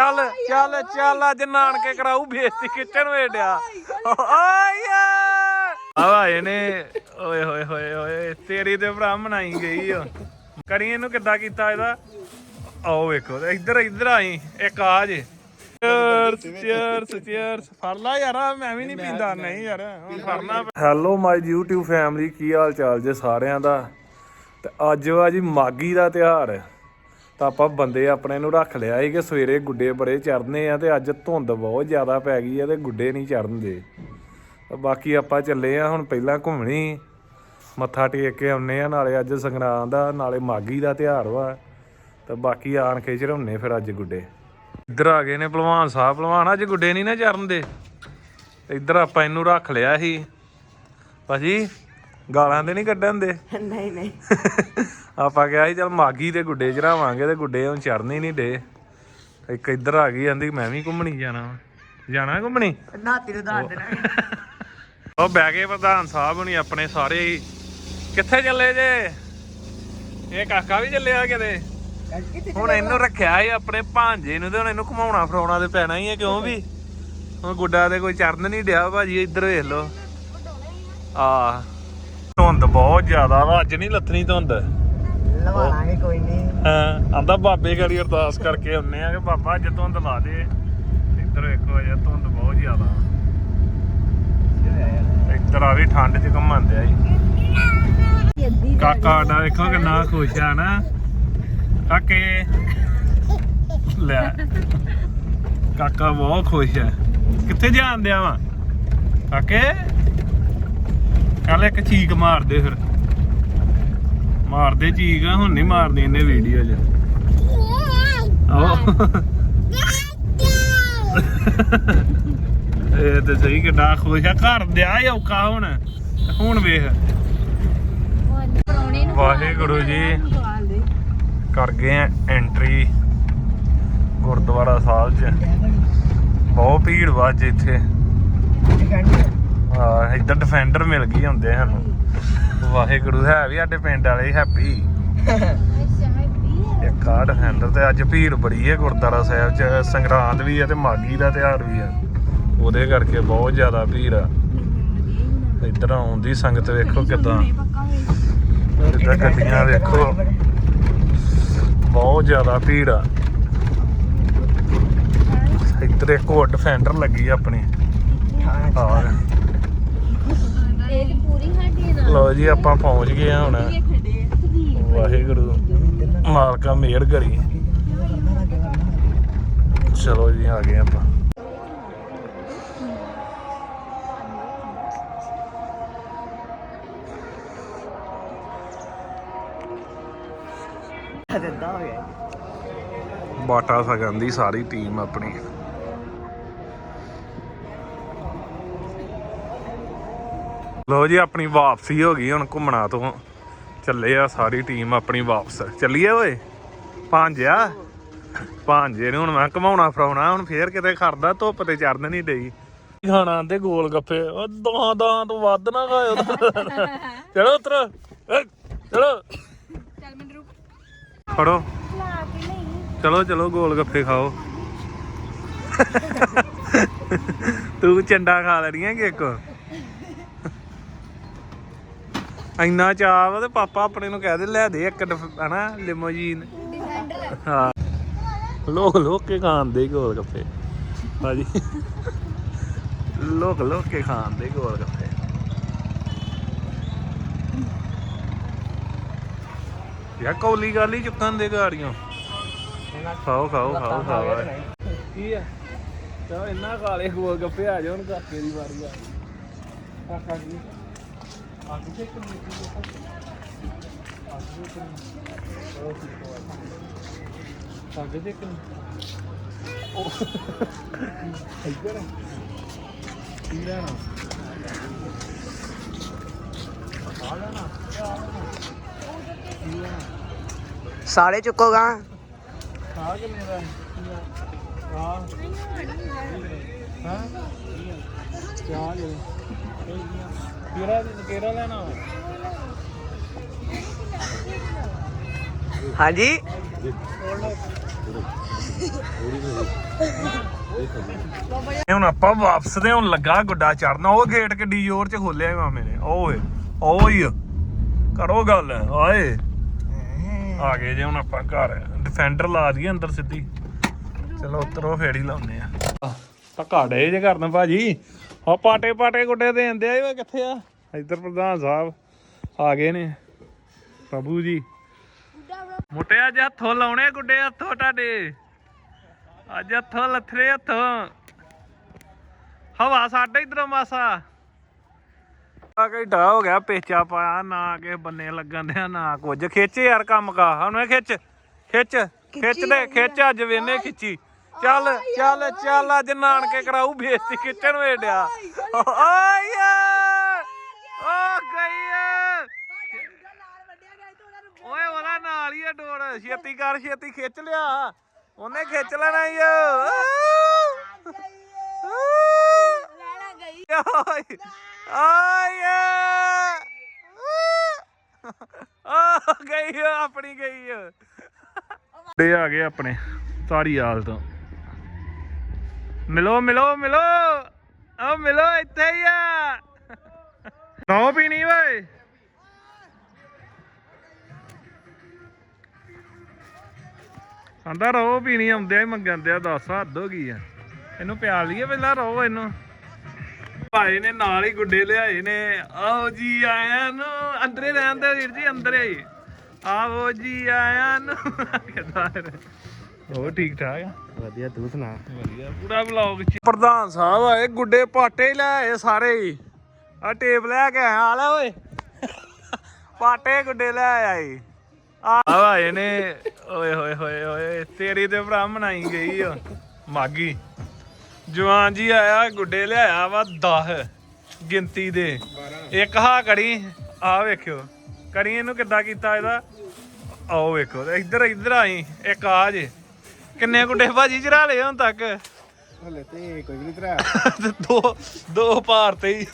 ਚੱਲ ਚੱਲ ਚੱਲ ਅੱਜ ਨਾਨਕੇ ਕਰਾਉ ਬੇਇੱਜ਼ਤੀ ਕਿਚਨ ਵੇਡਿਆ ਆਇਆ ਆ। ਇਹਨੇ ਓਏ ਹੋਏ ਹੋਏ ਹੋਏ ਤੇਰੀ ਤੇ ਭਰਾ ਮਨਾਈ ਗਈ ਓ ਕਰੀ ਇਹਨੂੰ ਕਿੱਦਾਂ ਕੀਤਾ ਇਹਦਾ? ਆਓ ਵੇਖੋ ਇੱਧਰ ਇੱਧਰ ਆਈ ਇੱਕ ਆ ਜੇ। ਚੀਅਰਸ ਚੀਅਰਸ ਚੀਅਰਸ ਫੜ ਲਾ ਯਾਰ ਮੈਂ ਵੀ ਨਹੀਂ ਪੀਂਦਾ ਨਹੀਂ ਯਾਰ ਹੁਣ ਫੜਨਾ ਹੈਲੋ ਮਾਈ YouTube ਫੈਮਿਲੀ ਕੀ ਹਾਲ ਚਾਲ ਜੇ ਸਾਰਿਆਂ ਦਾ? ਤੇ ਅੱਜ ਵਾ ਜੀ ਮਾਗੀ ਦਾ ਤਿਉਹਾਰ। ਹੈ ਤਾਂ ਆਪਾਂ ਬੰਦੇ ਆਪਣੇ ਨੂੰ ਰੱਖ ਲਿਆ ਸੀ ਕਿ ਸਵੇਰੇ ਗੁੱਡੇ ਬੜੇ ਚੜਨੇ ਆ ਤੇ ਅੱਜ ਧੁੰਦ ਬਹੁਤ ਜ਼ਿਆਦਾ ਪੈ ਗਈ ਆ ਤੇ ਗੁੱਡੇ ਨਹੀਂ ਚੜਨ ਦੇ ਬਾਕੀ ਆਪਾਂ ਚੱਲੇ ਆ ਹੁਣ ਪਹਿਲਾਂ ਘੁੰਮਣੀ। ਮੱਥਾ ਟੇਕ ਕੇ ਆਉਨੇ ਆ, ਨਾਲੇ ਅੱਜ ਸੰਗਰਾਂਦ ਦਾ ਨਾਲੇ ਮਾਗੀ ਦਾ ਤਿਉਹਾਰ ਵਾ। ਤਾਂ ਬਾਕੀ ਆਣ ਕੇ ਚੜਾਉਨੇ ਫਿਰ ਅੱਜ ਗੁੱਡੇ। ਇੱਧਰ ਆ ਗਏ ਨੇ ਭਲਵਾਨ ਸਾਹਿਬ। ਭਲਵਾਨ ਅੱਜ ਗੁੱਡੇ ਨਹੀਂ ਨਾ ਚਰਨ ਦੇ ਇੱਧਰ ਆਪਾਂ ਇਹਨੂੰ ਰੱਖ ਲਿਆ ਸੀ। ਭਾਜੀ ਗਾਲਾਂ ਤੇ ਨਹੀਂ ਕੱਢਣ ਦੇ? ਨਹੀਂ ਨਹੀਂ। ਆਪਾਂ ਕਿਹਾ ਸੀ ਚਲ ਮਾਗੀ ਤੇ ਗੁੱਡੇ ਚੜਾਵਾਂਗੇ ਤੇ ਗੁੱਡੇ ਹੁਣ ਚੜਨ ਹੀ ਨਹੀਂ ਡੇ। ਇੱਕ ਇੱਧਰ ਆ ਗਈ ਕਹਿੰਦੀ ਮੈਂ ਵੀ ਘੁੰਮਣੀ ਜਾਣਾ ਵਾ। ਜਾਣਾ ਘੁੰਮਣੀ? ਨਾਤੀ ਨੂੰ ਦੱਸ ਦੇਣਾ। ਉਹ ਬਹਿ ਗਏ ਪ੍ਰਧਾਨ ਸਾਹਿਬ ਹੁਣੀ ਆਪਣੇ ਸਾਰੇ ਹੀ। ਕਿੱਥੇ ਚੱਲੇ ਜੇ? ਇਹ ਕਾਕਾ ਵੀ ਚੱਲਿਆ ਕਿਤੇ? ਹੁਣ ਇਹਨੂੰ ਰੱਖਿਆ ਸੀ ਆਪਣੇ ਭਾਂਜੇ ਨੂੰ ਤੇ ਹੁਣ ਇਹਨੂੰ ਘੁਮਾਉਣਾ ਫਰਾਉਣਾ ਤੇ ਪੈਣਾ ਹੀ ਹੈ ਕਿਉਂ ਵੀ? ਹੁਣ ਗੁੱਡਾ ਤੇ ਕੋਈ ਚੜਨ ਨਹੀਂ ਡਿਆ ਭਾਜੀ ਇੱਧਰ ਵੇਖ ਲਓ। ਆ। ਧੁੰਦ ਬਹੁਤ ਜ਼ਿਆਦਾ ਵਾ ਅੱਜ ਨਹੀਂ ਲੱਥਣੀ ਧੁੰਦ। ਲਵਾਵਾਂਗੇ ਕੋਈ ਨਹੀਂ ਹਾਂ ਆਂਦਾ ਬਾਬੇ ਅਰਦਾਸ ਕਰਕੇ ਆਉਨੇ ਆ ਕਿ ਬਾਬਾ ਅੱਜ ਧੁੰਦ ਲਾ ਦੇ। ਇੱਧਰ ਵੇਖੋ ਅਜੇ ਧੁੰਦ ਬਹੁਤ ਜ਼ਿਆਦਾ। ਇੱਧਰ ਆ ਵੀ ਠੰਡ ਚ ਘੁੰਮਣ ਆ ਜੀ ਕਾਕਾ ਦਾ ਵੇਖੋ ਕਿੰਨਾ ਖੁਸ਼ ਆ ਨਾ। ਕਾਕੇ ਲੈ। ਕਾਕਾ ਬਹੁਤ ਖੁਸ਼ ਹੈ ਕਿੱਥੇ ਜਾਣ ਦਿਆ ਵਾ? ਕਾਕੇ? ਕੱਲ ਇੱਕ ਚੀਕ ਮਾਰਦੇ ਫਿਰ। ਮਾਰਦੇ ਚੀਕ ਆ ਹੁਣ ਨਹੀਂ ਮਾਰਦੀ ਇਹਨੇ ਵੀਡੀਓ 'ਚ। ਆਓ ਇਹ ਤੇ ਸਹੀ ਕਿੱਡਾ ਖੁਸ਼ ਆ, ਘਰ ਦਿਆ ਹੀ ਔਖਾ ਹੁਣ। ਹੁਣ ਵੇਖ। ਵਾਹਿਗੁਰੂ ਜੀ। ਕਰ ਗਏ ਆ ਐਂਟਰੀ ਗੁਰਦੁਆਰਾ ਸਾਹਿਬ 'ਚ। ਬਹੁਤ ਭੀੜ ਵਾ ਇੱਥੇ। ਹਾਂ, ਇੱਧਰ ਡਿਫੈਂਡਰ ਮਿਲ ਗਈ ਹੁੰਦੇ ਸਾਨੂੰ। ਵਾਹਿਗੁਰੂ, ਹੈ ਵੀ ਸਾਡੇ ਪਿੰਡ ਵਾਲੇ ਹੈਪੀ ਇੱਕ ਆ ਡਿਫੈਂਡਰ ਤੇ ਅੱਜ ਭੀੜ ਬੜੀ ਹੈ ਗੁਰਦੁਆਰਾ ਸਾਹਿਬ 'ਚ। ਸੰਗਰਾਂਦ ਵੀ ਹੈ ਤੇ ਮਾਗੀ ਦਾ ਤਿਉਹਾਰ ਵੀ ਹੈ। ਉਹਦੇ ਕਰਕੇ ਬਹੁਤ ਜ਼ਿਆਦਾ ਭੀੜ ਆ। ਇੱਧਰ ਆਉਂਦੀ ਸੰਗਤ ਵੇਖੋ ਕਿਦਾਂ। ਇੱਧਰ ਗੱਡੀਆਂ ਵੇਖੋ। ਬਹੁਤ ਜ਼ਿਆਦਾ ਭੀੜ ਆ। ਇੱਧਰ ਇੱਕ ਹੋਰ ਡਿਫੈਂਡਰ ਲੱਗੀ ਆਪਣੀ। ਆ ਇਹ ਪੂਰੀ ਸਾਡੀ ਨਾਲ। ਲੋ ਜੀ ਆਪਾਂ ਪਹੁੰਚ ਗਏ ਆ ਹੁਣ। ਵਾਹਿਗੁਰੂ। ਮਾਲਕਾ ਮਿਹਰ ਕਰੀ। ਚਲੋ ਜੀ ਆ ਗਏ ਆਪਾਂ। ਦਿੰਦਾ ਹੋ ਗਿਆ। ਬਾਟਾ ਸਗਨ ਦੀ ਸਾਰੀ ਟੀਮ ਆਪਣੀ। ਲੋ ਜੀ ਆਪਣੀ ਵਾਪਸੀ ਹੋ ਗਈ ਹੁਣ ਘੁੰਮਣਾ ਤੋਂ। ਚੱਲੇ ਆ ਸਾਰੀ ਟੀਮ ਆਪਣੀ ਵਾਪਸ। ਚੱਲੀਏ ਓਏ? ਭਾਂਜਿਆ? ਭਾਂਜੇ ਨੂੰ ਹੁਣ ਮੈਂ ਘਮਾਉਣਾ ਫਰਾਉਣਾ ਹੁਣ ਫੇਰ ਕਿਤੇ ਖੜਦਾ ਧੁੱਪ ਤੇ ਚੜਨ ਨਹੀਂ ਡਈ। ਖਾਣਾ ਆਂਦੇ ਗੋਲ ਗੱਪੇ ਉਹ ਦਾਂ ਦਾਂ ਤੋਂ ਵੱਧ ਨਾ ਖਾਇਓ। ਚਲੋ ਉਤਰ। ਚਲੋ। ਚੱਲ ਮੈਨੂੰ ਫੜੋ। ਚਲੋ ਚਲੋ ਗੋਲ ਗੱਪੇ ਖਾਓ। ਤੂੰ ਚੰਡਾ ਖਾ ਲੈਣੀਆਂ ਕਿ ਇੱਕ? ਇੰਨਾ ਚਾਹ ਵਾ ਤੇ ਪਾਪਾ ਆਪਣੇ ਨੂੰ ਕਹਿ ਦੇ, ਲੈ ਦੇ ਇੱਕ ਡਿਫ- ਹਨਾ ਲਿਮੋਜੀਨ ਡਿਫੈਂਡਰ ਹਾਂ ਲੋਕ ਲੋਕ ਕੇ ਖਾਂਦੇ ਗੋਲ ਗੱਪੇ। ਭਾਜੀ। ਲੋਕ ਲੋਕ ਕੇ ਖਾਂਦੇ ਗੋਲ ਗੱਪੇ। ਯਾ ਕੌਲੀ ਗਾਲੀ ਚੁੱਕਣ ਦੇ ਗਾੜੀਆਂ। ਖਾਓ ਖਾਓ ਖਾਓ ਖਾਓ ਕੀ ਆ? ਚਾ ਇੰਨਾ ਕਾਲੇ ਗੋਲ ਗੱਪੇ, ਆ ਜਾਣ ਕਾਕੇ ਦੀ ਵਾਰੀ ਆ। ਕਾਕਾ ਜੀ। ਆ ਕਿਤੇ ਕਿੰਨੀ ਅੱਗੇ ਦੇ ਕਿੰਨੀ ਉਹ ਇੱਧਰ ਆ। ਕੀ ਲੈਣਾ ਆ ਲੈਣਾ ਕੀ ਲੈਣਾ ਸਾਰੇ ਚੁੱਕੋਗਾ ਆ ਕਿੰਨੇ ਦਾ ਆ ਹਾਂ ਚਾਹ ਲੈ ਕਿਹੜਾ ਕਿਹੜਾ ਲੈਣਾ ਵਾ? ਹਾਂਜੀ? ਇਹ ਹੁਣ ਆਪਾਂ ਵਾਪਸ ਦੇ ਹੁਣ ਲੱਗਾ ਗੁੱਡਾ ਚੜਨਾ ਉਹ ਗੇਟ ਕਿੱਡੀ ਜ਼ੋਰ ਚ ਖੋਲਿਆ ਮਾਮੇ ਨੇ ਓਏ ਓਏ। ਕਰੋ ਗੱਲ ਆਏ ਆ ਗਏ ਜੇ ਹੁਣ ਆਪਾਂ ਘਰ। ਡਿਫੈਂਡਰ ਲਾ ਦਈਏ ਅੰਦਰ ਸਿੱਧੀ। ਚਲੋ ਉਤਰੋ ਫੇਰ ਹੀ ਲਾਉਨੇ ਆ ਧੱਕਾ ਡੇ ਜੇ ਕਰਨ ਭਾਜੀ। ਆ ਪਾਟੇ ਪਾਟੇ ਗੁੱਡੇ ਦੇ ਆਂਦੇ ਆ ਇਹ ਕਿੱਥੇ ਆ? ਇੱਧਰ ਪ੍ਰਧਾਨ ਸਾਹਿਬ ਆ ਗਏ ਨੇ। ਪ੍ਰਭੂ ਜੀ। ਮੁੱਟੇ ਅੱਜ ਹੱਥੋਂ ਲਾਉਣੇ ਗੁੱਡੇ ਹੱਥੋਂ ਤੁਹਾਡੇ। ਅੱਜ ਹੱਥੋਂ ਲੱਥਰੇ ਹੱਥੋਂ। ਹਵਾ ਸਾਡੇ ਇਧਰੋਂ ਮਾਸਾ। ਆ ਘੰਟਾ ਹੋ ਗਿਆ ਪੇਚਾ ਪਾਇਆ ਨਾ ਕੇ ਬੰਨੇ ਲੱਗਣ ਦਿਆ ਨਾ ਕੁਝ। ਖਿੱਚ ਯਾਰ ਕੰਮ ਕਾ ਹੁਣ ਖਿੱਚ। ਖਿੱਚ ਖਿੱਚ ਦੇ ਖਿੱਚ ਅੱਜ ਵੇਨੇ ਖਿੱਚੀ। ਚੱਲ ਚੱਲ ਚੱਲ ਅੱਜ ਨਾਨਕੇ ਕਰਾਊ ਬੇਇੱਜ਼ਤੀ ਖਿੱਚਣ ਵੇਡਿਆ ਓਏ ਓ ਗਈ। ਓਏ ਉਹਦਾ ਨਾਲ ਹੀ ਆ ਡੋਰ ਛੇਤੀ ਕਰ ਛੇਤੀ ਖਿੱਚ ਲਿਆ ਉਹਨੇ ਖਿੱਚ ਲੈਣਾ ਈ ਓ। ਲੈਣਾ ਗਈ ਓਏ ਆਏ ਆ ਗਈ ਓ, ਆਪਣੀ ਗਈ ਓ। ਤੇ ਆ ਗਏ ਆਪਣੇ ਧਾਰੀਵਾਲ ਤੋਂ ਮਿਲੋ ਮਿਲੋ ਮਿਲੋ। ਆ ਮਿਲੋ ਇੱਥੇ ਹੀ ਆ। ਨੋ ਪੀਣੀ ਓਏ। ਆਂਦਾ ਰੋ ਪੀਣੀ, ਆਉਂਦਿਆ ਹੀ ਮੰਗਣ ਦਿਆ ਦੱਸ ਹੱਦ ਹੋ ਗਈ ਆ। ਇਹਨੂੰ ਪਿਆ ਲਈਏ ਪਹਿਲਾਂ, ਰੋ ਇਹਨੂੰ। ਭਾਈ ਨੇ ਨਾਲ ਹੀ ਗੁੱਡੇ ਲਿਆਏ ਨੇ। ਆਓ ਜੀ ਆਇਆਂ ਨੂੰ। ਅੰਦਰੇ ਰਹਿੰਦੇ ਵੀਰ ਜੀ, ਅੰਦਰੇ। ਆਓ ਜੀ ਆਇਆਂ ਨੂੰ। ਕਿਦਾਂ ਉਹ ਠੀਕ ਠਾਕ ਆ? ਵਧੀਆ ਤੂੰ ਸੁਣਾ? ਵਧੀਆ। ਪੂਰਾ ਵਲੌਗ ਚ। ਪ੍ਰਧਾਨ ਸਾਹਿਬ ਆਏ ਗੁੱਡੇ ਪਾਟੇ ਲੈ ਆਏ ਸਾਰੇ ਹੀ। ਆ ਟੇਪ ਲੈ ਕੇ ਆਇਆ ਆ ਲੈ ਓਏ। ਪਾਟੇ ਗੁੱਡੇ ਲੈ ਆਏ ਆ ਆਏ ਨੇ। ਓਏ ਹੋਏ ਹੋਏ ਹੋਏ ਤੇਰੀ ਤੇ ਭਰਾ ਮਨਾਈ ਗਈ ਓ ਮਾਗੀ। ਜਵਾਨ ਜੀ ਆਇਆ ਗੁੱਡੇ ਲਿਆਇਆ ਵਾ 10 ਗਿਣਤੀ ਦੇ। ਇੱਕ ਹਾ ਕੜੀ ਆ ਵੇਖਿਓ। ਕੜੀ ਇਹਨੂੰ ਕਿੱਦਾਂ ਕੀਤਾ ਇਹਦਾ? ਆਓ ਵੇਖੋ ਇੱਧਰ ਇੱਧਰ ਆਈ ਇੱਕ ਆ ਜੇ। ਕਿੰਨੇ ਗੁੱਡੇ ਭਾਜੀ ਚੜਾ ਲਏ ਹੁਣ ਤੱਕ? ਹਲੇ ਤੇ ਕੋਈ ਵੀ ਨਹੀਂ ਤਰਾ ਦੋ ਦੋ ਭਾਰ ਤੇ ਹੀ।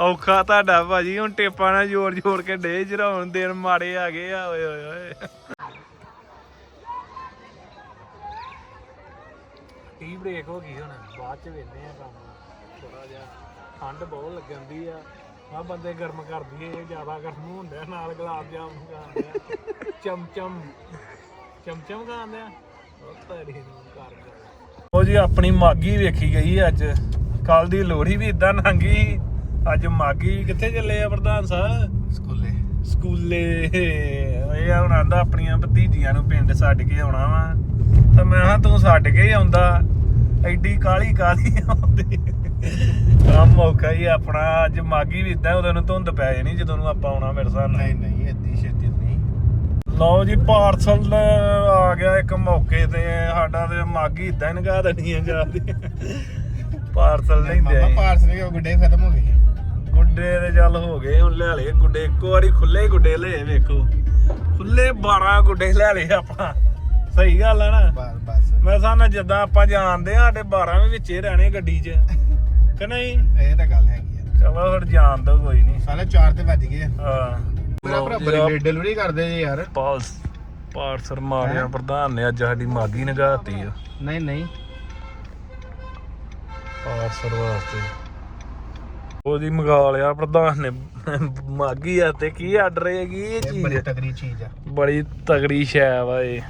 ਔਖਾ ਤੁਹਾਡਾ ਭਾਜੀ ਹੁਣ ਟੇਪਾਂ ਨਾਲ ਜੋੜ ਜੋੜ ਕੇ ਡੇ ਚੜਾਉਣ ਦਿਨ ਮਾੜੇ ਆ ਗਏ ਆ ਓਏ ਓਏ ਓਏ। ਟੀ ਬ੍ਰੇਕ ਹੋ ਗਈ ਹੁਣ ਬਾਅਦ ਚ ਵੇਨੇ ਆ ਕੰਮ। ਥੋੜਾ ਜਿਹਾ ਠੰਡ ਬਹੁਤ ਲੱਗੰਦੀ ਆ। ਆ ਬੰਦੇ ਗਰਮ ਕਰਦੀ ਏ ਜ਼ਿਆਦਾ ਗਰਮ ਹੁੰਦਾ ਨਾਲ ਗੁਲਾਬ ਜਾਮੁਨ ਖਾਂਦੇ ਆ। ਚਮਚਮ ਚਮਚਮ ਖਾਂਦੇ ਆ। ਉਹ ਜੀ ਆਪਣੀ ਮਾਗੀ ਵੇਖੀ ਗਈ ਅੱਜ। ਕੱਲ ਦੀ ਲੋਹੜੀ ਵੀ ਇਦਾਂ ਲੰਘੀ ਅੱਜ ਮਾਗੀ ਕਿੱਥੇ ਚੱਲੇ ਆ ਪ੍ਰਧਾਨ ਸਾਹਿਬ? ਸਕੂਲੇ। ਸਕੂਲੇ। ਇਹ ਹੁਣ ਆਂਦਾ ਆਪਣੀਆਂ ਭਤੀਜੀਆਂ ਨੂੰ ਪਿੰਡ ਛੱਡ ਕੇ ਆਉਣਾ ਵਾ। ਤਾਂ ਮੈਂ ਕਿਹਾ ਤੂੰ ਛੱਡ ਕੇ ਹੀ ਆਉਂਦਾ। ਐਡੀ ਕਾਲੀ ਕਾਲੀ ਆਉਂਦੀ? ਆ ਮੌਕਾ ਹੀ ਆਪਣਾ। ਅੱਜ ਮਾਗੀ ਵੀ ਇਦਾਂ ਉਦੋਂ ਨੂੰ ਧੁੰਦ ਪੈ ਜਾਣੀ ਜਦੋਂ ਨੂੰ ਆਪਾਂ ਆਉਣਾ ਮੇਰੇ ਨਾਲ। ਨਹੀਂ ਨਹੀਂ ਇੱਦੀ ਛੇਤੀ ਲਓ ਜੀ ਪਾਰਸਲ ਆ ਗਿਆ ਇੱਕ ਮੌਕੇ ਤੇ ਸਾਡਾ ਤੇ ਮਾਗੀ ਇਦਾਂ ਹੀ ਨਗਾ ਦੇਣੀ ਹੈ ਜਾਂਦੀ ਪਾਰਸਲ ਨਹੀਂ ਮਾਮਾ ਦੇ ਪਾਰਸ ਨੇ ਗੁੱਡੇ ਖਤਮ ਹੋ ਗਏ। ਗੁੱਡੇ ਦੇ ਚੱਲ ਹੋ ਗਏ ਹੁਣ ਲੈ ਲਏ ਗੁੱਡੇ ਇੱਕੋ ਵਾਰੀ ਖੁੱਲੇ ਗੁੱਡੇ ਲਏ ਵੇਖੋ। ਖੁੱਲੇ 12 ਗੁੱਡੇ ਲੈ ਲਏ ਆਪਾਂ। ਸਹੀ ਗੱਲ ਆ ਨਾ? ਬਸ ਬਸ। ਮੈਂ ਸਾਨਾ ਜਿੱਦਾਂ ਆਪਾਂ ਜਾਣਦੇ ਆ ਸਾਡੇ 12 ਵੀ ਵਿੱਚੇ ਰਹਿਣੇ ਗੱਡੀ 'ਚ। ਕਿ ਨਹੀਂ? ਇਹ ਤਾਂ ਗੱਲ ਹੈਗੀ ਆ। ਚਲੋ ਫਿਰ ਜਾਣ ਦੋ ਕੋਈ ਨਹੀਂ। ਸਾਲੇ 4 ਤੇ ਵੱਜ ਗਏ। ਹਾਂ। ਬੜੀ ਡਿਲੀਵਰੀ ਕਰਦੇ ਜੀ ਯਾਰ। ਪਾਲਸ ਪਾਰਸਰ ਮਾਰਿਆ ਪ੍ਰਧਾਨ ਨੇ ਅੱਜ ਸਾਡੀ ਮਾਗੀ ਨਗਾਤੀ ਆ। ਨਹੀਂ ਨਹੀਂ। ਪਾਰਸਲ ਵਾਸਤੇ ਉਹਦੀ ਮੰਗਾ ਲਿਆ ਪ੍ਰਧਾਨ ਨੇ। ਮਾਗੀ ਆ ਤੇ ਕੀ ਆਰਡਰ ਹੈਗੀ ਇਹ ਇਹ ਬੜੀ ਚੀਜ਼ ਤਗੜੀ ਚੀਜ਼ ਆ। ਬੜੀ ਤਗੜੀ ਸ਼ੈ ਵਾ ਇਹ।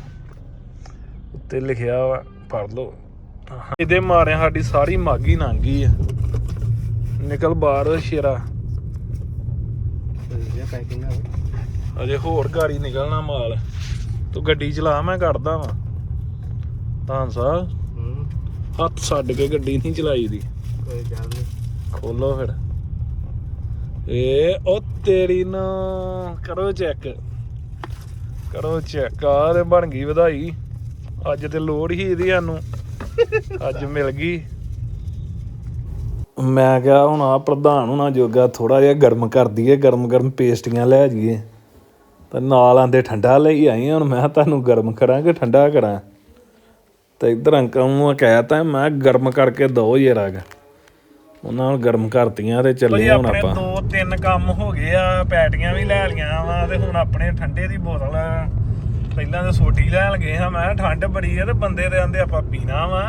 ਉੱਤੇ ਲਿਖਿਆ ਵਾ ਪੜ ਲਓ। ਇਹਦੇ ਮਾਰਿਆ ਸਾਡੀ ਸਾਰੀ ਮਾਗੀ ਲੰਘ ਆ। ਨਿਕਲ ਬਾਹਰ ਸ਼ੇਰਾ। ਇਹ ਪੈਕਿੰਗ ਆ। ਅਜੇ ਹੋਰ ਗਾੜੀ ਨਿਕਲਣਾ ਮਾਲ। ਤੂੰ ਗੱਡੀ ਚਲਾ ਮੈਂ ਕੱਢਦਾ ਵਾਂ। ਤਾਂ ਸਾਹਿਬ ਹੱਥ ਛੱਡ ਕੇ ਗੱਡੀ ਨਹੀਂ ਚਲਾਈ ਦੀ। ਕੋਈ ਗੱਲ ਨਹੀਂ ਖੋਲੋ ਫਿਰ। ਏ ਉਹ ਤੇਰੀ ਨਾ ਕਰੋ ਚੈੱਕ। ਕਰੋ ਚੈੱਕ। ਆ ਤੇ ਬਣ ਗਈ ਵਧਾਈ। ਅੱਜ ਤੇ ਲੋੜ ਹੀ ਇਹਦੀ ਸਾਨੂੰ। ਅੱਜ ਮਿਲ ਗਈ। ਮੈਂ ਕਿਹਾ ਹੁਣ ਆ ਪ੍ਰਧਾਨ ਹੁਣਾ ਜੋਗਾ ਥੋੜਾ ਜਿਹਾ ਗਰਮ ਕਰ ਦਈਏ ਗਰਮ ਗਰਮ ਪੇਸਟੀਆਂ ਲੈ ਜਾਈਏ। ਤੇ ਨਾਲ ਆਂਦੇ ਠੰਡਾ ਲਈ ਆਈ ਹੁਣ ਮੈਂ ਤੁਹਾਨੂੰ ਗਰਮ ਕਰਾਂ ਕਿ ਠੰਡਾ ਕਰਾਂ? ਤੇ ਇਧਰ ਅੰਕਲ ਨੂੰ ਕਹਿਤਾ ਮੈਂ ਗਰਮ ਕਰਕੇ ਦੋ ਯਾਰ ਅਗ ਉਹਨਾਂ ਨੂੰ ਗਰਮ ਕਰਤੀਆਂ ਤੇ ਚੱਲੇ ਹੁਣ ਆਪਾਂ। ਦੋ ਤਿੰਨ ਕੰਮ ਹੋ ਗਏ ਆ ਪੈਟੀਆਂ ਵੀ ਲੈ ਲੀਆਂ ਵਾ ਤੇ ਹੁਣ ਆਪਣੇ ਠੰਡੇ ਦੀ ਬੋਤਲ ਪਹਿਲਾਂ ਤਾਂ ਸੋਟੀ ਲੈਣ ਗਏ ਹਾਂ ਮੈਂ ਠੰਡ ਬੜੀ ਆ ਤੇ ਬੰਦੇ ਦੇ ਆਂਦੇ ਆਪਾਂ ਪੀਣਾ ਵਾ।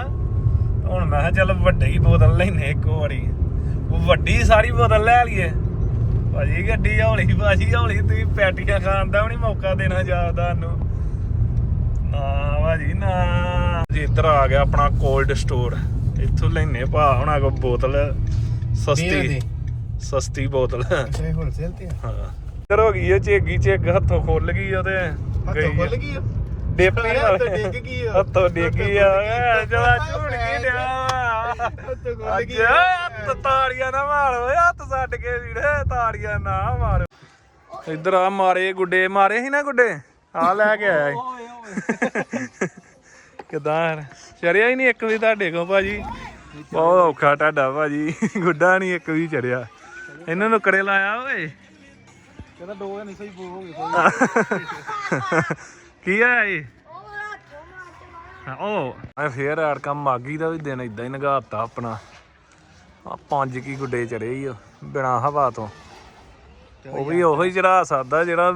ਹੁਣ ਮੈਂ ਕਿਹਾ ਚੱਲ ਵੱਡੀ ਹੀ ਬੋਤਲ ਲੈਨੇ ਇੱਕ ਵਾਰੀ। ਉਹ ਵੱਡੀ ਸਾਰੀ ਬੋਤਲ ਲੈ ਲਈਏ। ਭਾਜੀ ਗੱਡੀ ਹੌਲੀ ਭਾਜੀ ਹੌਲੀ ਤੁਸੀਂ ਪੈਟੀਆਂ ਖਾਣ ਦਾ ਵੀ ਨਹੀਂ ਮੌਕਾ ਦੇਣਾ ਜਾਂਦਾ ਨੂੰ। ਨਾ ਭਾਜੀ ਨਾ। ਜੀ ਇੱਧਰ ਆ ਗਿਆ ਆਪਣਾ ਕੋਲਡ ਸਟੋਰ ਇੱਥੋਂ ਲੈਨੇ ਭਾ ਹੁਣਾ ਕੋ ਬੋਤਲ। ਸਸਤੀ। ਸਸਤੀ ਬੋਤਲ। ਅੱਛਾ ਹੋਲਸੇਲ ਤੇ ਹਾਂ। ਇੱਧਰ ਹੋ ਗਈ ਇਹ ਚੇਗੀ ਚੇਗ ਹੱਥੋਂ ਖੁੱਲ ਗਈ ਉਹਦੇ। ਹੱਥੋਂ ਖੁੱਲ ਗਈ ਡੇਪੀ ਹੱਥੋਂ ਡਿੱਗ ਗਈ ਆ। ਹੱਥੋਂ ਡਿੱਗੀ ਆ। ਡਿੱਗ ਝੂੜ ਗਈ। ਡਿਆ ਹੱਥੋਂ ਖੁੱਲ ਗਈ ਤਾੜੀਆਂ ਨਾ ਮਾਰ ਓਏ ਹੱਥ ਛੱਡ ਕੇ ਵੀਰੇ ਤਾੜੀਆਂ ਨਾ ਮਾਰ। ਇੱਧਰ ਆ ਮਾਰੇ ਗੁੱਡੇ ਮਾਰੇ ਸੀ ਨਾ ਗੁੱਡੇ? ਆ ਲੈ ਕੇ ਆਇਆ। ਕਿਦਾਂ ਚਰਿਆ ਹੀ ਨਹੀਂ ਇੱਕ ਵੀ ਤੁਹਾਡੇ ਕੋਲ ਭਾਜੀ। ਬਹੁਤ ਔਖਾ ਤੁਹਾਡਾ ਭਾਜੀ। ਗੁੱਡਾ ਨਹੀਂ ਇੱਕ ਵੀ ਚਰਿਆ ਇਹਨਾਂ ਨੂੰ ਕੜੇ ਲਾਇਆ ਓਏ। ਕਹਿੰਦਾ ਦੋ ਨਹੀਂ ਸਹੀ ਬੋ ਗਏ ਕੀ ਆ ਇਹ? ਉਹ ਕੇ ਫੇਰ ਐੜਕਾ ਮਾਗੀ ਦਾ ਵੀ ਦਿਨ ਇਦਾਂ ਹੀ ਨਗਾਤਾ ਆਪਣਾ। ਆ ਪੰਜ ਕੀ ਗੁੱਡੇ ਚੜੇ ਹੀ ਬਿਨਾ ਹਵਾ ਤੋਂ। ਉਹ ਵੀ ਉਹੀ ਚੜਾ ਸਕਦਾ ਜਿਹੜਾ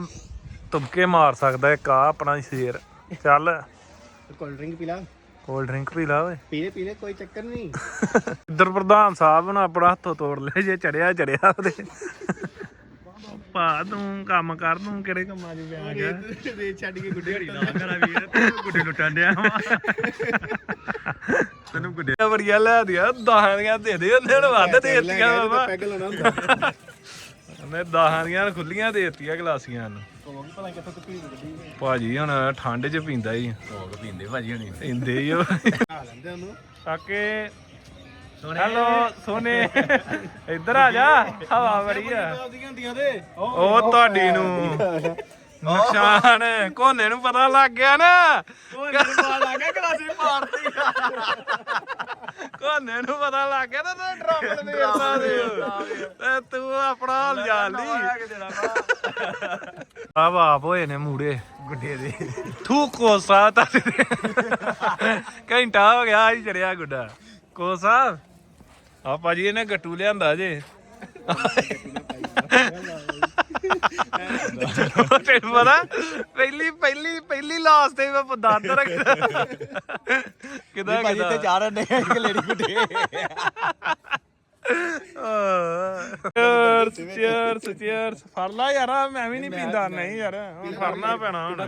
ਤੁਮਕੇ ਮਾਰ ਸਕਦਾ ਇੱਕ ਆ ਆਪਣਾ ਸ਼ੇਰ। ਚੱਲ। ਕੋਲਡ ਡਰਿੰਕ ਪੀ ਲਾ। ਕੋਲਡ ਡਰਿੰਕ ਪੀ ਲਾ ਓਏ। ਪੀਲੇ ਪੀਲੇ ਕੋਈ ਚੱਕਰ ਨਹੀਂ ਇੱਧਰ ਪ੍ਰਧਾਨ ਸਾਹਿਬ ਨੇ ਆਪਣਾ ਹੱਥੋਂ ਤੋੜ ਲਿਆ ਜੇ ਚੜਿਆ ਚੜਿਆ ਉਹਦੇ। ਭਾ ਤੂੰ ਕੰਮ ਕਰ ਤੂੰ ਕਿਹੜੇ ਕੰਮਾਂ 'ਚ ਪਿਆ ਗਿਆ ਦੇ ਛੱਡ ਕੇ ਗੁੱਡੇ ਹੜੀ ਨਾ ਮੇਰਾ ਵੀਰ ਗੁੱਡੇ ਲੁੱਟਣ ਡਿਆ ਤੈਨੂੰ ਗੁੱਡੇ ਬੜੀਆਂ ਲੈ ਦਿਆ ਦਹਾਂ ਦੀਆਂ ਦੇ ਦੇ ਉਹਨੇ ਹੁਣ ਵੱਧ ਦੇ ਦਿੱਤੀਆਂ ਬਾਬਾ। ਪੈਗ ਲਾਉਣਾ ਹੁੰਦਾ। ਉਹਨੇ ਦਹਾਂ ਦੀਆਂ ਖੁੱਲੀਆਂ ਦੇ ਦਿੱਤੀਆਂ ਗਲਾਸੀਆਂ ਨੂੰ। ਭਾਜੀ ਹੁਣ ਠੰਡ 'ਚ ਪੀਂਦਾ ਹੀ। ਕੋਲ ਪੀਂਦੇ ਭਾਜੀ ਹਣੀ। ਪੀਂਦੇ ਹੀ ਉਹ। ਆ ਲੈਂਦੇ ਉਹਨੂੰ। ਕਾਕੇ ਹੈਲੋ ਸੋਨੇ ਇੱਧਰ ਆ ਜਾ ਹਵਾ ਬੜੀ ਆ। ਉਹ ਤੁਹਾਡੀ ਨੂੰ। ਨੁਕਸਾਨ ਕੋਨੇ ਨੂੰ ਪਤਾ ਲੱਗ ਗਿਆ ਨਾ। ਉਹ ਨਿਰਮਾਲ ਆ ਗਿਆ ਗਲਾਸੀ ਮਾਰਤੀ। ਕੋਨੇ ਨੂੰ ਪਤਾ ਲੱਗ ਗਿਆ ਨਾ ਤੇ ਡਰਮ ਦੇਦਾ ਦੇ। ਤੇ ਤੂੰ ਆਪਣਾ ਹਾਲ ਜਾਣ ਲਈ ਆ ਬਾਪ ਹੋਏ ਨੇ ਮੂੜੇ ਗੁੱਡੇ ਦੇ। ਤੂੰ ਕੋਸਾ ਤਾਂ ਘੰਟਾ ਹੋ ਗਿਆ ਹੀ ਚੜਿਆ ਗੁੱਡਾ। ਕੋਸਾ? ਆ ਭਾਜੀ ਇਹਨੇ ਗੱਟੂ ਲਿਆਂਦਾ ਜੇ। ਤੈਨੂੰ ਪਤਾ ਪਹਿਲੀ ਪਹਿਲੀ ਪਹਿਲੀ ਲਾਸ ਤੇ ਮੈਂ ਦੰਦ ਰੱਖਦਾ। ਕਿਦਾਂ ਕਿਦਾਂ? ਚਾਰ ਅੰਡੇ ਇੱਕ ਲੇਡੀ ਗੁੱਡੇ ਚੀਅਰਸ ਚੀਅਰਸ ਚੀਅਰਸ ਫੜ ਲਾ ਯਾਰ ਮੈਂ ਵੀ ਨਹੀਂ ਪੀਂਦਾ ਨਹੀਂ ਯਾਰ। ਹੁਣ ਫੜਨਾ ਪੈਣਾ ਹੁਣ।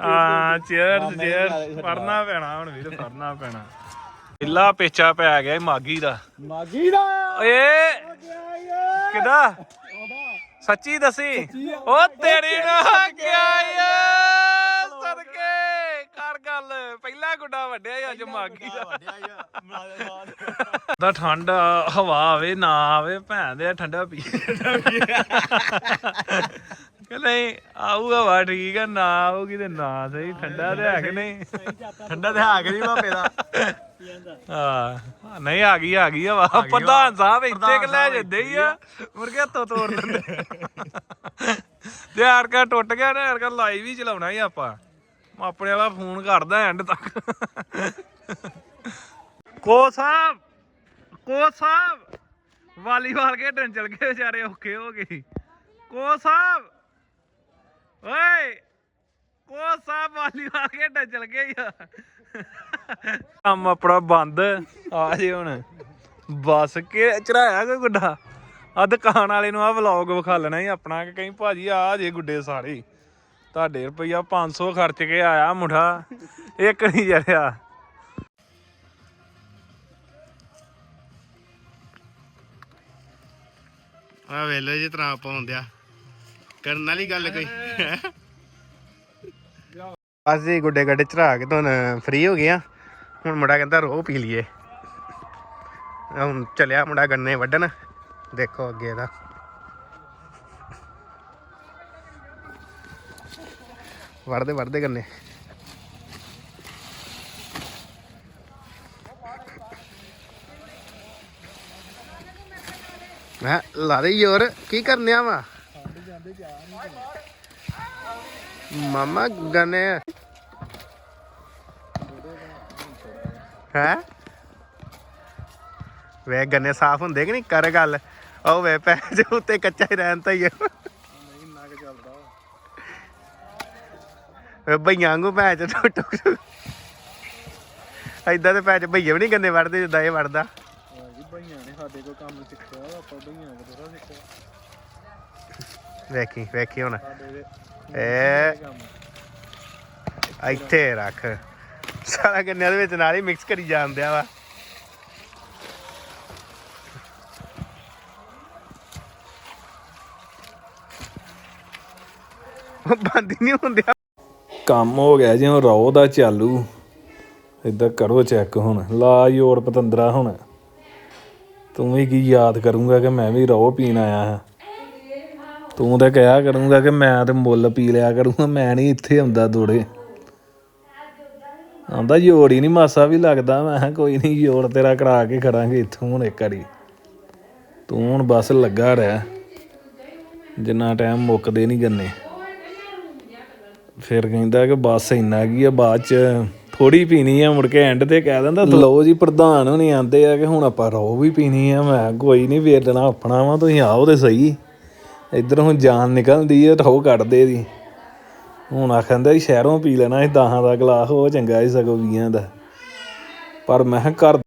ਹਾਂ ਚੀਅਰਸ ਚੀਅਰਸ ਫੜਨਾ ਪੈਣਾ ਹੁਣ ਵੀਰ ਫੜਨਾ ਪੈਣਾ। ਪਹਿਲਾ ਪੇਚਾ ਪੈ ਗਿਆ ਮਾਗੀ ਦਾ। ਮਾਗੀ ਦਾ? ਓਏ! ਕਿਦਾ? ਸੱਚੀ ਦੱਸੀ? ਉਹ ਤੇਰੀ ਨਾ ਗਿਆ ਏ ਸਰਕੇ ਕਰ ਗੱਲ। ਪਹਿਲਾ ਗੁੱਡਾ ਵੱਡਿਆ ਅੱਜ ਮਾਗੀ ਦਾ। ਦਾ ਠੰਡ ਹਵਾ ਆਵੇ ਨਾ ਆਵੇ ਭੈਣ ਦੇ ਠੰਡਾ ਪੀ ਕਿ ਨਹੀਂ ਆਊ ਹਵਾ ਠੀਕ ਆ ਨਾ ਆਊਗੀ ਤੇ ਨਾ ਸਹੀ ਠੰਡਾ ਤੇ ਹੈ ਕਿ ਨਹੀਂ? ਠੰਡਾ ਤੇ ਆ ਗਈ ਭਾਪੇ ਦਾ? ਹਾਂ ਨਹੀਂ ਆ ਗਈ ਆ ਗਈ ਹਵਾ ਪ੍ਰਧਾਨ ਸਾਹਿਬ ਇੱਥੇ ਕਿ ਲੈ ਜਾਂਦੇ ਹੀ ਆ। ਮੁਰਗੇ ਹੱਥੋਂ ਤੋੜ ਦਿੰਦੇ। ਤੇ ਆਰਕਾ ਟੁੱਟ ਗਿਆ ਨਾ ਆਰਕਾ ਲਾਈਵ ਹੀ ਚਲਾਉਣਾ ਹੀ ਆਪਾਂ। ਮੈਂ ਆਪਣੇ ਵਾਲਾ ਫੋਨ ਕਰਦਾ ਐਂਡ ਤੱਕ। ਕੋ ਸਾਹਿਬ ਕੋ ਸਾਹਿਬ ਵਾਲੀਬਾਲ ਖੇਡਣ ਚਲ ਗਏ ਵਿਚਾਰੇ ਔਖੇ ਹੋ ਗਏ। ਕੋ ਸਾਹਿਬ ਓਏ ਕੋ ਸਾਹਿਬ ਵਾਲੀਬਾਲ ਖੇਡਣ ਚਲ ਗਏ ਆ ਕੰਮ ਆਪਣਾ ਬੰਦ। ਆ ਜੇ ਹੁਣ ਬਸ ਕੇ ਚੜਾਇਆ ਕੋਈ ਗੁੱਡਾ? ਆ ਦੁਕਾਨ ਵਾਲੇ ਨੂੰ ਆ ਵਲੌਗ ਵਿਖਾ ਲੈਣਾ ਹੀ ਆਪਣਾ ਕਿ ਕਹੀਂ ਭਾਜੀ ਆ ਜੇ ਗੁੱਡੇ ਸਾਰੇ ਤੁਹਾਡੇ ਰੁਪਈਆ 500 ਖਰਚ ਕੇ ਆਇਆ ਮੁੰਡਾ। ਇੱਕ ਨਹੀਂ ਜਰਿਆ ਆ ਵੇਲੇ ਜੀ ਤਰ੍ਹਾਂ ਪਾਉਂਦਿਆ ਕਰਨ ਵਾਲੀ ਗੱਲ ਕੋਈ। ਬਸ ਜੀ ਗੁੱਡੇ ਗੱਡੇ ਚੜਾ ਕੇ ਤੋਂ ਫ੍ਰੀ ਹੋ ਗਿਆ ਹੁਣ ਮੁੰਡਾ ਕਹਿੰਦਾ ਰੋਹ ਪੀ ਲਈਏ। ਹੁਣ ਚਲਿਆ ਮੁੰਡਾ ਗੰਨੇ ਵੱਢਣ। ਦੇਖੋ ਅੱਗੇ ਇਹਦਾ। ਵੜਦੇ ਵੜਦੇ ਗੰਨੇ। ਮੈਂ ਲਾ ਦੇ ਯੋਰ ਕੀ ਕਰਨਿਆ ਵਾ? ਮਾਮਾ ਗੰਨੇ ਹੈ? ਵੇ ਗੰਨੇ ਸਾਫ਼ ਹੁੰਦੇ ਕਿ ਨਹੀਂ? ਕਰ ਗੱਲ। ਉਹ ਵੇ ਪੈ ਜੇ ਉੱਤੇ ਕੱਚਾ ਹੀ ਰਹਿਣ ਤਾਂ ਹੀ ਆ। ਓਏ ਭਈਆਂ ਵਾਂਗੂ ਭੈਣ ਚ ਟੁੱਕ ਟੁੱਕ ਐਦਾਂ ਤੇ ਭੈਣ ਚ ਭਈਏ ਵੀ ਨਹੀਂ ਗੰਨੇ ਵੜਦੇ ਜਿੱਦਾਂ ਇਹ ਵੜਦਾ। ਜੀ ਭਈਆਂ ਨੇ ਸਾਡੇ ਕੋਲ ਕੰਮ ਸਿੱਖਿਆ ਆਪਾਂ ਭਈਆਂ ਕੋਲ ਥੋੜਾ ਸਿੱਖਿਆ। ਵੇਖੀ ਵੇਖੀ ਹੁਣ। ਏ ਇੱਥੇ ਰੱਖ। ਸਾਰਾ ਗੰਨਿਆਂ ਦੇ ਵਿੱਚ ਨਾਲ ਹੀ ਮਿਕਸ ਕਰੀ ਜਾਂਦਿਆ ਵਾ। ਬੰਦ ਨਹੀਂ ਹੁੰਦਿਆ ਕੰਮ ਹੋ ਗਿਆ ਜਿਵੇਂ ਰੋ ਦਾ ਚਾਲੂ। ਇਦਾਂ ਕਰੋ ਚੈੱਕ ਹੁਣ। ਲਾ ਯੋਰ ਪਤੰਦਰਾ ਹੁਣ। ਤੂੰ ਵੀ ਕੀ ਯਾਦ ਕਰੂੰਗਾ ਕਿ ਮੈਂ ਵੀ ਰੋ ਪੀਣ ਆਇਆ ਹਾਂ। ਤੂੰ ਤਾਂ ਕਿਹਾ ਕਰੂੰਗਾ ਕਿ ਮੈਂ ਤੇ ਮੁੱਲ ਪੀ ਲਿਆ ਕਰੂੰਗਾ, ਮੈਂ ਨਹੀਂ ਇੱਥੇ ਆਉਂਦਾ ਦੋੜੇ। ਆਂਦਾ ਯੋੜ ਹੀ ਨਹੀਂ, ਮਾਸਾ ਵੀ ਲੱਗਦਾ, ਮੈਂ ਕਿਹਾ ਕੋਈ ਨਹੀਂ ਯੋੜ ਤੇਰਾ ਕਰਾ ਕੇ ਖੜਾਂਗੇ ਇੱਥੋਂ ਹੁਣ ਇੱਕ ਵਾਰੀ। ਤੂੰ ਹੁਣ ਬਸ ਲੱਗਾ ਰਹਿ। ਜਿੰਨਾ ਟਾਈਮ ਮੁੱਕਦੇ ਨਹੀਂ ਗੰਨੇ। ਫਿਰ ਕਹਿੰਦਾ ਕਿ ਬਸ ਇੰਨਾ ਕੀ ਆ, ਬਾਅਦ ਚ ਥੋੜੀ ਪੀਣੀ ਆ, ਮੁੜ ਕੇ ਐਂਡ ਤੇ ਕਹਿ ਦਿੰਦਾ ਲਓ ਜੀ, ਪ੍ਰਧਾਨ ਹੁਣੀ ਆਂਦੇ ਆ ਕਿ ਹੁਣ ਆਪਾਂ ਰੋ ਵੀ ਪੀਣੀ ਆ, ਮੈਂ ਕੋਈ ਨਹੀਂ ਵੇਚਣਾ ਆਪਣਾ ਵਾ, ਤੁਸੀਂ ਆਓ ਤੇ ਸਹੀ। ਇੱਧਰ ਹੁਣ ਜਾਨ ਨਿਕਲਦੀ ਆ ਰੋ ਕੱਢਦੇ ਦੀ। ਹੁਣ ਆਖੰਦਾ ਸ਼ਹਿਰੋਂ ਪੀ ਲੈਣਾ ਸੀ ਦਹਾਂ ਦਾ ਗਲਾਸ, ਉਹ ਚੰਗਾ ਸੀ ਸਗੋਂ ਵੀਆਂ ਦਾ। ਪਰ ਮੈਂ ਕਿਹਾ ਘਰ